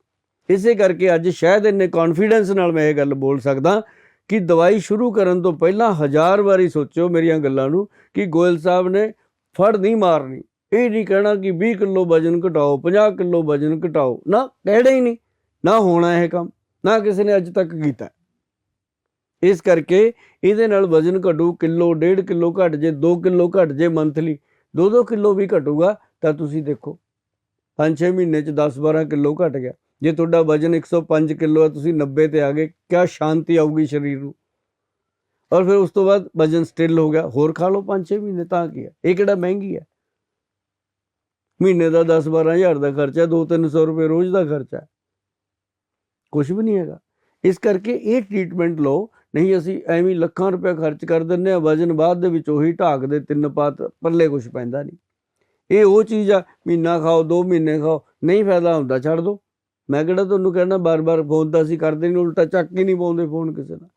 ਇਸੇ ਕਰਕੇ ਅੱਜ ਸ਼ਾਇਦ ਇੰਨੇ ਕੌਨਫੀਡੈਂਸ ਨਾਲ ਮੈਂ ਇਹ ਗੱਲ ਬੋਲ ਸਕਦਾ ਕਿ ਦਵਾਈ ਸ਼ੁਰੂ ਕਰਨ ਤੋਂ ਪਹਿਲਾਂ ਹਜ਼ਾਰ ਵਾਰੀ ਸੋਚੋ ਮੇਰੀਆਂ ਗੱਲਾਂ ਨੂੰ ਕਿ ਗੋਇਲ ਸਾਹਿਬ ਨੇ ਫੜ ਨਹੀਂ ਮਾਰਨੀ। ਇਹ ਨਹੀਂ ਕਹਿਣਾ ਕਿ 20 ਕਿਲੋ ਵਜ਼ਨ ਘਟਾਓ 50 ਕਿਲੋ ਵਜ਼ਨ ਘਟਾਓ। ਨਾ, ਕਹਿਣਾ ਹੀ ਨਹੀਂ। ਨਾ ਹੋਣਾ ਇਹ ਕੰਮ। ਨਾ ਕਿਸੇ ਨੇ ਅੱਜ ਤੱਕ ਕੀਤਾ। ਇਸ ਕਰਕੇ ਇਹਦੇ ਨਾਲ ਵਜ਼ਨ ਘਟੂ, ਕਿਲੋ, ਡੇਢ ਕਿਲੋ ਘਟ ਜੇ 2 ਕਿਲੋ ਘਟ ਜੇ ਮੰਥਲੀ 2-2 ਕਿਲੋ ਵੀ ਘਟੂਗਾ, ਤਾਂ ਤੁਸੀਂ ਦੇਖੋ। 5-6 ਮਹੀਨੇ ਚ 10-12 ਕਿਲੋ ਘਟ ਗਿਆ। ਜੇ ਤੁਹਾਡਾ ਵਜ਼ਨ 105 ਕਿਲੋ ਹੈ, ਤੁਸੀਂ 90 ਤੇ ਆ ਗਏ, ਕਿਆ ਸ਼ਾਂਤੀ ਆਊਗੀ ਸਰੀਰ ਨੂੰ? ਔਰ ਫਿਰ ਉਸ ਤੋਂ ਬਾਅਦ ਵਜਨ ਸਟਿਲ ਹੋ ਗਿਆ, ਹੋਰ ਖਾ ਲਓ 5-6 ਮਹੀਨੇ ਤਾਂ ਕੀ ਹੈ? ਇਹ ਕਿਹੜਾ ਮਹਿੰਗੀ ਹੈ? ਮਹੀਨੇ ਦਾ 10-12000 ਦਾ ਖਰਚਾ 2-300 ਰੁਪਏ ਰੋਜ਼ ਦਾ ਖਰਚਾ ਹੈ। ਕੁਝ ਵੀ ਨਹੀਂ ਹੈਗਾ। ਇਸ ਕਰਕੇ ਇਹ ਟ੍ਰੀਟਮੈਂਟ ਲਓ, ਨਹੀਂ ਅਸੀਂ ਐਵੇਂ ਲੱਖਾਂ ਰੁਪਏ ਖਰਚ ਕਰ ਦਿੰਨੇ ਆ ਵਜਨ ਬਾਅਦ ਦੇ ਵਿੱਚ ਉਹੀ ਢਾਕ ਦੇ ਤਿੰਨ ਪਾਤ ਪੱਲੇ ਕੁਝ ਪੈਂਦਾ ਨਹੀਂ। ਇਹ ਉਹ ਚੀਜ਼ ਆ, ਮਹੀਨਾ ਖਾਓ 2 ਮਹੀਨੇ ਖਾਓ, ਨਹੀਂ ਫਾਇਦਾ ਹੁੰਦਾ, ਛੱਡ ਦਿਓ ਮੈਂ ਕਿਹੜਾ ਤੁਹਾਨੂੰ ਕਹਿਣਾ, ਬਾਰ-ਬਾਰ ਫੋਨ ਤਾਂ ਅਸੀਂ ਕਰਦੇ ਨਹੀਂ, ਉਲਟਾ ਚੱਕ ਹੀ ਨਹੀਂ ਪਾਉਂਦੇ ਫੋਨ ਕਿਸੇ ਦਾ।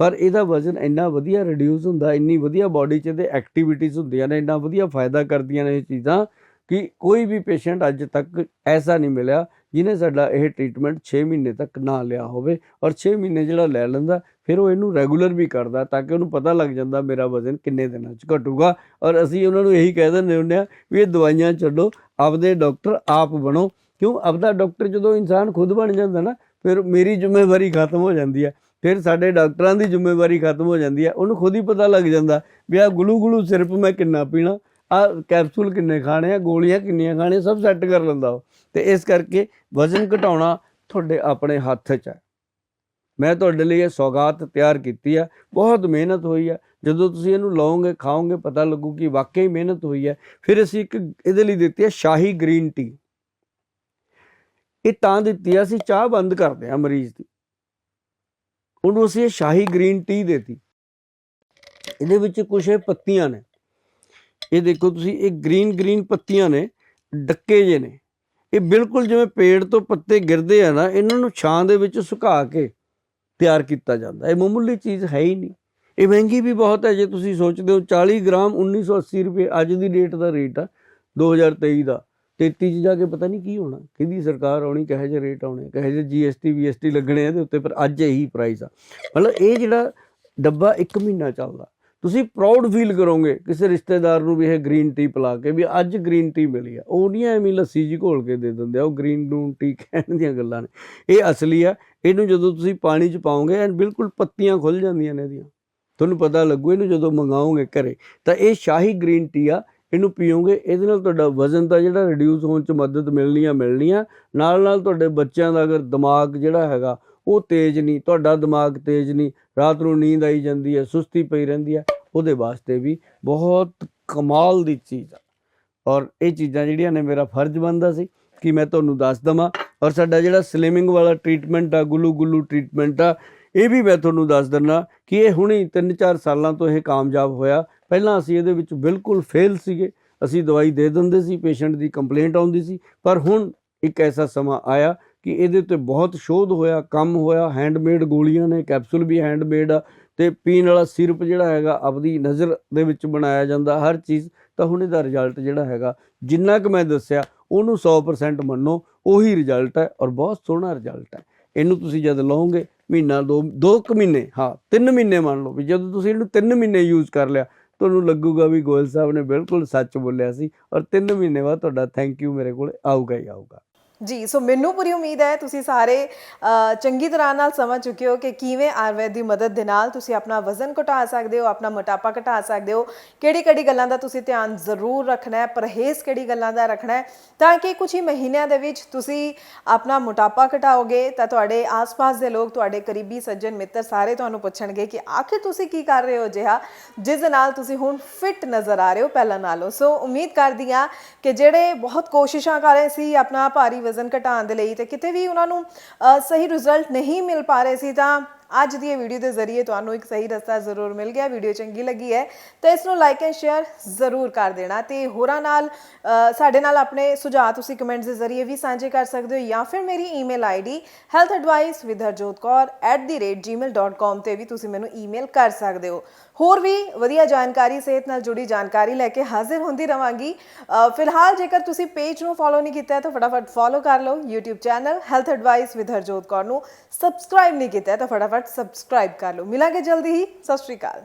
ਪਰ ਇਹਦਾ ਵਜ਼ਨ ਇੰਨਾ ਵਧੀਆ ਰਿਡਿਊਸ ਹੁੰਦਾ, ਇੰਨੀ ਵਧੀਆ ਬਾਡੀ 'ਚ ਇਹਦੇ ਐਕਟੀਵਿਟੀਜ਼ ਹੁੰਦੀਆਂ ਨੇ, ਇੰਨਾ ਵਧੀਆ ਫਾਇਦਾ ਕਰਦੀਆਂ ਨੇ ਇਹ ਚੀਜ਼ਾਂ ਕਿ ਕੋਈ ਵੀ ਪੇਸ਼ੈਂਟ ਅੱਜ ਤੱਕ ਐਸਾ ਨਹੀਂ ਮਿਲਿਆ ਜਿਹਨੇ ਸਾਡਾ ਇਹ ਟ੍ਰੀਟਮੈਂਟ 6 ਮਹੀਨੇ ਤੱਕ ਨਾ ਲਿਆ ਹੋਵੇ ਔਰ 6 ਮਹੀਨੇ ਜਿਹੜਾ ਲੈ ਲੈਂਦਾ, ਫਿਰ ਉਹ ਇਹਨੂੰ ਰੈਗੂਲਰ ਵੀ ਕਰਦਾ ਤਾਂ ਕਿ ਉਹਨੂੰ ਪਤਾ ਲੱਗ ਜਾਂਦਾ ਮੇਰਾ ਵਜ਼ਨ ਕਿੰਨੇ ਦਿਨਾਂ 'ਚ ਘਟੂਗਾ। ਔਰ ਅਸੀਂ ਉਹਨਾਂ ਨੂੰ ਇਹੀ ਕਹਿ ਦਿੰਦੇ ਹੁੰਦੇ ਆ ਵੀ ਇਹ ਦਵਾਈਆਂ ਛੱਡੋ, ਆਪਦੇ ਡਾਕਟਰ ਆਪ ਬਣੋ। ਕਿਉਂ? ਆਪਦਾ ਡਾਕਟਰ ਜਦੋਂ ਇਨਸਾਨ ਖੁਦ ਬਣ ਜਾਂਦਾ ਨਾ, ਫਿਰ ਮੇਰੀ ਜ਼ਿੰਮੇਵਾਰੀ ਖਤਮ ਹੋ ਜਾਂਦੀ ਹੈ। ਫਿਰ ਸਾਡੇ ਡਾਕਟਰਾਂ ਦੀ ਜ਼ਿੰਮੇਵਾਰੀ ਖਤਮ ਹੋ ਜਾਂਦੀ ਹੈ। ਉਹਨੂੰ ਖੁਦ ਹੀ ਪਤਾ ਲੱਗ ਜਾਂਦਾ ਵੀ ਆ ਗਲੂ ਗਲੂ ਸਿਰਫ ਮੈਂ ਕਿੰਨਾ ਪੀਣਾ ਆ ਕੈਪਸੂਲ ਕਿੰਨੇ ਖਾਣੇ ਆ, ਗੋਲੀਆਂ ਕਿੰਨੀਆਂ ਖਾਣੀਆਂ, ਸਭ ਸੈੱਟ ਕਰ ਲੈਂਦਾ ਉਹ। ਤੇ ਇਸ ਕਰਕੇ ਵਜ਼ਨ ਘਟਾਉਣਾ ਤੁਹਾਡੇ ਆਪਣੇ ਹੱਥ 'ਚ ਹੈ। ਮੈਂ ਤੁਹਾਡੇ ਲਈ ਇਹ ਸੌਗਾਤ ਤਿਆਰ ਕੀਤੀ ਆ ਬਹੁਤ ਮਿਹਨਤ ਹੋਈ ਆ ਜਦੋਂ ਤੁਸੀਂ ਇਹਨੂੰ ਲਓਗੇ, ਖਾਓਗੇ, ਪਤਾ ਲੱਗੂ ਕਿ ਵਾਕਈ ਮਿਹਨਤ ਹੋਈ ਹੈ। ਫਿਰ ਅਸੀਂ ਇੱਕ ਇਹਦੇ ਲਈ ਦਿੱਤੀ ਹੈ ਸ਼ਾਹੀ ਗ੍ਰੀਨ ਟੀ ਇਹ ਤਾਂ ਦਿੱਤੀ ਆ, ਅਸੀਂ ਚਾਹ ਬੰਦ ਕਰਦੇ ਆ ਮਰੀਜ਼ ਦੀ। ਉਹਨੂੰ ਅਸੀਂ ਇਹ ਸ਼ਾਹੀ ਗ੍ਰੀਨ ਟੀ ਦੇਤੀ। ਇਹਦੇ ਵਿੱਚ ਕੁਝ ਇਹ ਪੱਤੀਆਂ ਨੇ। ਇਹ ਦੇਖੋ ਤੁਸੀਂ, ਇਹ ਗ੍ਰੀਨ ਗ੍ਰੀਨ ਪੱਤੀਆਂ ਨੇ, ਡੱਕੇ ਜੇ ਨੇ। ਇਹ ਬਿਲਕੁਲ ਜਿਵੇਂ ਪੇੜ ਤੋਂ ਪੱਤੇ ਗਿਰਦੇ ਆ ਨਾ, ਇਹਨਾਂ ਨੂੰ ਛਾਂ ਦੇ ਵਿੱਚ ਸੁਕਾ ਕੇ ਤਿਆਰ ਕੀਤਾ ਜਾਂਦਾ। ਇਹ ਮਾਮੂਲੀ ਚੀਜ਼ ਹੈ ਹੀ ਨਹੀਂ। ਇਹ ਮਹਿੰਗੀ ਵੀ ਬਹੁਤ ਹੈ, ਜੇ ਤੁਸੀਂ ਸੋਚਦੇ ਹੋ 40 ਗ੍ਰਾਮ 1980 ਰੁਪਏ ਅੱਜ ਦੀ ਡੇਟ ਦਾ ਰੇਟ ਆ 2023 ਦਾ। 33 ਚ ਜਾ ਕੇ ਪਤਾ ਨਹੀਂ ਕੀ ਹੋਣਾ, ਕਿਹਦੀ ਸਰਕਾਰ ਆਉਣੀ, ਕਹੇ ਜਿਹੇ ਰੇਟ ਆਉਣੇ, ਕਹੇ ਜਿਹੇ ਜੀਐਸਟੀ ਵੀਐਸਟੀ ਲੱਗਣੇ ਆ ਇਹਦੇ ਉੱਤੇ, ਪਰ ਅੱਜ ਇਹੀ ਪ੍ਰਾਈਸ ਆ। ਮਤਲਬ ਇਹ ਜਿਹੜਾ ਡੱਬਾ 1 ਮਹੀਨਾ ਚੱਲਦਾ, ਤੁਸੀਂ ਪ੍ਰਾਊਡ ਫੀਲ ਕਰੋਗੇ ਕਿਸੇ ਰਿਸ਼ਤੇਦਾਰ ਨੂੰ ਵੀ ਇਹ ਗ੍ਰੀਨ ਟੀ ਪਿਲਾ ਕੇ ਵੀ ਅੱਜ ਗ੍ਰੀਨ ਟੀ ਮਿਲੀ ਆ। ਉਹ ਨਹੀਂ ਐਵੇਂ ਲੱਸੀ ਜੀ ਘੋਲ ਕੇ ਦੇ ਦਿੰਦੇ ਆ, ਉਹ ਗ੍ਰੀਨ ਨੂਨ ਟੀ ਕਹਿਣ ਦੀਆਂ ਗੱਲਾਂ ਨੇ। ਇਹ ਅਸਲੀ ਆ, ਇਹਨੂੰ ਜਦੋਂ ਤੁਸੀਂ ਪਾਣੀ 'ਚ ਪਾਓਗੇ, ਐਨ ਬਿਲਕੁਲ ਪੱਤੀਆਂ ਖੁੱਲ ਜਾਂਦੀਆਂ ਨੇ ਇਹਦੀਆਂ। ਤੁਹਾਨੂੰ ਪਤਾ ਲੱਗੂ, ਇਹਨੂੰ ਜਦੋਂ ਮੰਗਾਓਗੇ ਘਰੇ, ਤਾਂ ਇਹ ਸ਼ਾਹੀ ਗ੍ਰੀਨ ਟੀ ਆ ਇਹਨੂੰ ਪੀਓਗੇ, ਇਹਦੇ ਨਾਲ ਤੁਹਾਡਾ ਵਜ਼ਨ ਦਾ ਜਿਹੜਾ ਰਿਡਿਊਸ ਹੋਣ 'ਚ ਮਦਦ ਮਿਲਣੀ ਆ ਮਿਲਣੀ ਆ। ਨਾਲ ਨਾਲ ਤੁਹਾਡੇ ਬੱਚਿਆਂ ਦਾ ਅਗਰ ਦਿਮਾਗ ਜਿਹੜਾ ਹੈਗਾ, ਉਹ ਤੇਜ਼ ਨਹੀਂ, ਤੁਹਾਡਾ ਦਿਮਾਗ ਤੇਜ਼ ਨਹੀਂ, ਰਾਤ ਨੂੰ ਨੀਂਦ ਆਈ ਜਾਂਦੀ ਹੈ, ਸੁਸਤੀ ਪਈ ਰਹਿੰਦੀ ਹੈ, ਉਹਦੇ ਵਾਸਤੇ ਵੀ ਬਹੁਤ ਕਮਾਲ ਦੀ ਚੀਜ਼ ਆ। ਔਰ ਇਹ ਚੀਜ਼ਾਂ ਜਿਹੜੀਆਂ ਨੇ ਮੇਰਾ ਫਰਜ਼ ਬਣਦਾ ਸੀ ਕਿ ਮੈਂ ਤੁਹਾਨੂੰ ਦੱਸ ਦਵਾਂ। ਔਰ ਸਾਡਾ ਜਿਹੜਾ ਸਲਿਮਿੰਗ ਵਾਲਾ ਟ੍ਰੀਟਮੈਂਟ ਆ, ਗੁੱਲੂ ਗੁੱਲੂ ਟ੍ਰੀਟਮੈਂਟ ਆ, ਇਹ ਵੀ ਮੈਂ ਤੁਹਾਨੂੰ ਦੱਸ ਦਿੰਦਾ ਕਿ ਇਹ ਹੁਣੇ 3-4 ਸਾਲਾਂ ਤੋਂ ਇਹ ਕਾਮਯਾਬ ਹੋਇਆ। ਪਹਿਲਾਂ ਅਸੀਂ ਇਹਦੇ ਵਿੱਚ ਬਿਲਕੁਲ ਫੇਲ ਸੀਗੇ। ਅਸੀਂ ਦਵਾਈ ਦੇ ਦਿੰਦੇ ਸੀ ਪੇਸ਼ੈਂਟ ਦੀ ਕੰਪਲੇਂਟ ਆਉਂਦੀ ਸੀ। ਪਰ ਹੁਣ ਇੱਕ ਐਸਾ ਸਮਾਂ ਆਇਆ ਕਿ ਇਹਦੇ ਉੱਤੇ ਬਹੁਤ ਸ਼ੋਧ ਹੋਇਆ, ਕੰਮ ਹੋਇਆ ਹੈਂਡਮੇਡ ਗੋਲੀਆਂ ਨੇ ਕੈਪਸੂਲ ਵੀ ਹੈਂਡਮੇਡ ਆ ਤੇ ਪੀਣ ਵਾਲਾ ਸਿਰਪ ਜਿਹੜਾ ਹੈਗਾ ਆਪਦੀ ਨਜ਼ਰ ਦੇ ਵਿੱਚ ਬਣਾਇਆ ਜਾਂਦਾ, ਹਰ ਚੀਜ਼। ਤਾਂ ਹੁਣ ਇਹਦਾ ਰਿਜ਼ਲਟ ਜਿਹੜਾ ਹੈਗਾ, ਜਿੰਨਾ ਕੁ ਮੈਂ ਦੱਸਿਆ, ਉਹਨੂੰ 100% ਮੰਨੋ, ਉਹੀ ਰਿਜ਼ਲਟ ਹੈ ਔਰ ਬਹੁਤ ਸੋਹਣਾ ਰਿਜ਼ਲਟ ਹੈ। ਇਹਨੂੰ ਤੁਸੀਂ ਜਦ ਲਓਗੇ, ਮਹੀਨਾ ਦੋ ਦੋ ਕੁ ਮਹੀਨੇ, ਹਾਂ, ਤਿੰਨ ਮਹੀਨੇ ਮੰਨ ਲਓ ਵੀ ਜਦੋਂ ਤੁਸੀਂ ਇਹਨੂੰ ਤਿੰਨ ਮਹੀਨੇ ਯੂਜ਼ ਕਰ ਲਿਆ ਤੁਹਾਨੂੰ ਲੱਗੂਗਾ ਵੀ ਗੋਇਲ ਸਾਹਿਬ ਨੇ ਬਿਲਕੁਲ ਸੱਚ ਬੋਲਿਆ ਸੀ ਔਰ ਤਿੰਨ ਮਹੀਨੇ ਬਾਅਦ ਤੁਹਾਡਾ ਥੈਂਕ ਯੂ ਮੇਰੇ ਕੋਲ ਆਊਗਾ ਹੀ ਆਊਗਾ। ਜੀ, ਸੋ ਮੈਨੂੰ ਪੂਰੀ ਉਮੀਦ ਹੈ ਤੁਸੀਂ ਸਾਰੇ ਚੰਗੀ ਤਰ੍ਹਾਂ ਨਾਲ ਸਮਝ ਚੁੱਕੇ ਹੋ ਕਿ ਕਿਵੇਂ ਆਯੁਰਵੈਦ ਦੀ ਮਦਦ ਦੇ ਨਾਲ ਤੁਸੀਂ ਆਪਣਾ ਵਜ਼ਨ ਘਟਾ ਸਕਦੇ ਹੋ, ਆਪਣਾ ਮੋਟਾਪਾ ਘਟਾ ਸਕਦੇ ਹੋ। ਕਿਹੜੀ ਕਿਹੜੀ ਗੱਲਾਂ ਦਾ ਤੁਸੀਂ ਧਿਆਨ ਜ਼ਰੂਰ ਰੱਖਣਾ ਹੈ, ਪਰਹੇਜ਼ ਕਿਹੜੀ ਗੱਲਾਂ ਦਾ ਰੱਖਣਾ ਹੈ, ਤਾਂ ਕਿ ਕੁਝ ਹੀ ਮਹੀਨਿਆਂ ਦੇ ਵਿੱਚ ਤੁਸੀਂ ਆਪਣਾ ਮੋਟਾਪਾ ਘਟਾਓਗੇ, ਤਾਂ ਤੁਹਾਡੇ ਆਸ-ਪਾਸ ਦੇ ਲੋਕ, ਤੁਹਾਡੇ ਕਰੀਬੀ ਸੱਜਣ ਮਿੱਤਰ ਸਾਰੇ ਤੁਹਾਨੂੰ ਪੁੱਛਣਗੇ ਕਿ ਆਖਿਰ ਤੁਸੀਂ ਕੀ ਕਰ ਰਹੇ ਹੋ ਜਿਹਾ, ਜਿਸ ਦੇ ਨਾਲ ਤੁਸੀਂ ਹੁਣ ਫਿੱਟ ਨਜ਼ਰ ਆ ਰਹੇ ਹੋ ਪਹਿਲਾਂ ਨਾਲੋਂ। ਸੋ ਉਮੀਦ ਕਰਦੀ ਹਾਂ ਕਿ ਜਿਹੜੇ ਬਹੁਤ ਕੋਸ਼ਿਸ਼ਾਂ ਕਰ ਰਹੇ ਸੀ ਆਪਣਾ ਭਾਰੀ ਵਜ਼ਨ ਘਟਾਉਣ ਦੇ ਲਈ ਤੇ ਕਿਤੇ ਵੀ ਉਹਨਾਂ ਨੂੰ ਅ, ਸਹੀ ਰਿਜ਼ਲਟ ਨਹੀਂ ਮਿਲ ਪਾ ਰਹੇ ਸੀ ਤਾਂ ਅੱਜ ਦੀ ਇਹ ਵੀਡੀਓ ਦੇ ਜ਼ਰੀਏ ਤੁਹਾਨੂੰ ਇੱਕ ਸਹੀ ਰਸਤਾ ਜ਼ਰੂਰ ਮਿਲ ਗਿਆ। ਵੀਡੀਓ ਚੰਗੀ ਲੱਗੀ ਹੈ, ਤਾਂ ਇਸ ਨੂੰ ਲਾਈਕ ਐਂਡ ਸ਼ੇਅਰ ਜ਼ਰੂਰ ਕਰ ਦੇਣਾ ਤੇ ਹੋਰਾਂ ਨਾਲ ਸਾਡੇ ਨਾਲ ਆਪਣੇ ਸੁਝਾਅ ਤੁਸੀਂ ਕਮੈਂਟਸ ਦੇ ਜ਼ਰੀਏ ਵੀ ਸਾਂਝੇ ਕਰ ਸਕਦੇ ਹੋ ਜਾਂ ਫਿਰ ਮੇਰੀ ਈਮੇਲ ਆਈਡੀ healthadvice.widharjotkaur@gmail.com ਤੇ ਵੀ ਤੁਸੀਂ ਮੈਨੂੰ ਈਮੇਲ ਕਰ ਸਕਦੇ ਹੋ। ਹੋਰ ਵੀ ਵਧੀਆ ਜਾਣਕਾਰੀ, ਸਿਹਤ ਨਾਲ ਜੁੜੀ ਜਾਣਕਾਰੀ ਲੈ ਕੇ ਹਾਜ਼ਰ ਹੁੰਦੀ ਰਵਾਂਗੀ। ਫਿਲਹਾਲ ਜੇਕਰ ਤੁਸੀਂ ਪੇਜ ਨੂੰ ਫੋਲੋ ਨਹੀਂ ਕੀਤਾ ਤਾਂ ਫਟਾਫਟ ਫੋਲੋ ਕਰ ਲਓ। YouTube channel health advice with Harjot Kaur ਨੂੰ ਸਬਸਕ੍ਰਾਈਬ ਨਹੀਂ ਕੀਤਾ ਤਾਂ ਫਟਾਫਟ ਫਟਾਫਟ ਸਬਸਕ੍ਰਾਈਬ ਕਰ ਲਓ। ਮਿਲਾਂਗੇ ਜਲਦੀ ਹੀ। ਸਤਿ ਸ਼੍ਰੀ ਅਕਾਲ।